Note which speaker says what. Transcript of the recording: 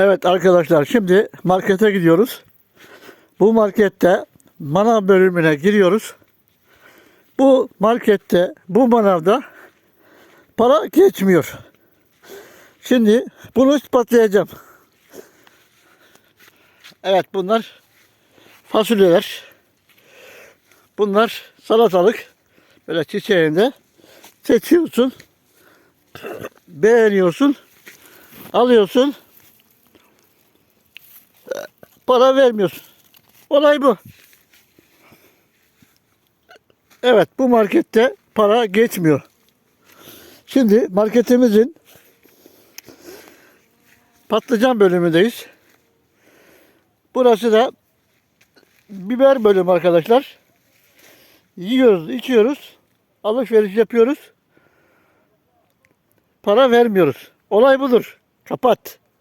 Speaker 1: Evet arkadaşlar şimdi markete gidiyoruz. Bu markette manav bölümüne giriyoruz. Bu markette bu manavda para geçmiyor. Şimdi bunu ispatlayacağım. Evet bunlar fasulyeler. Bunlar salatalık. Böyle çiçeğinde seçiyorsun. Beğeniyorsun. Alıyorsun. Para vermiyorsun. Olay bu. Evet bu markette para geçmiyor. Şimdi marketimizin patlıcan bölümündeyiz. Burası da biber bölümü arkadaşlar. Yiyoruz, içiyoruz. Alışveriş yapıyoruz. Para vermiyoruz. Olay budur. Kapat.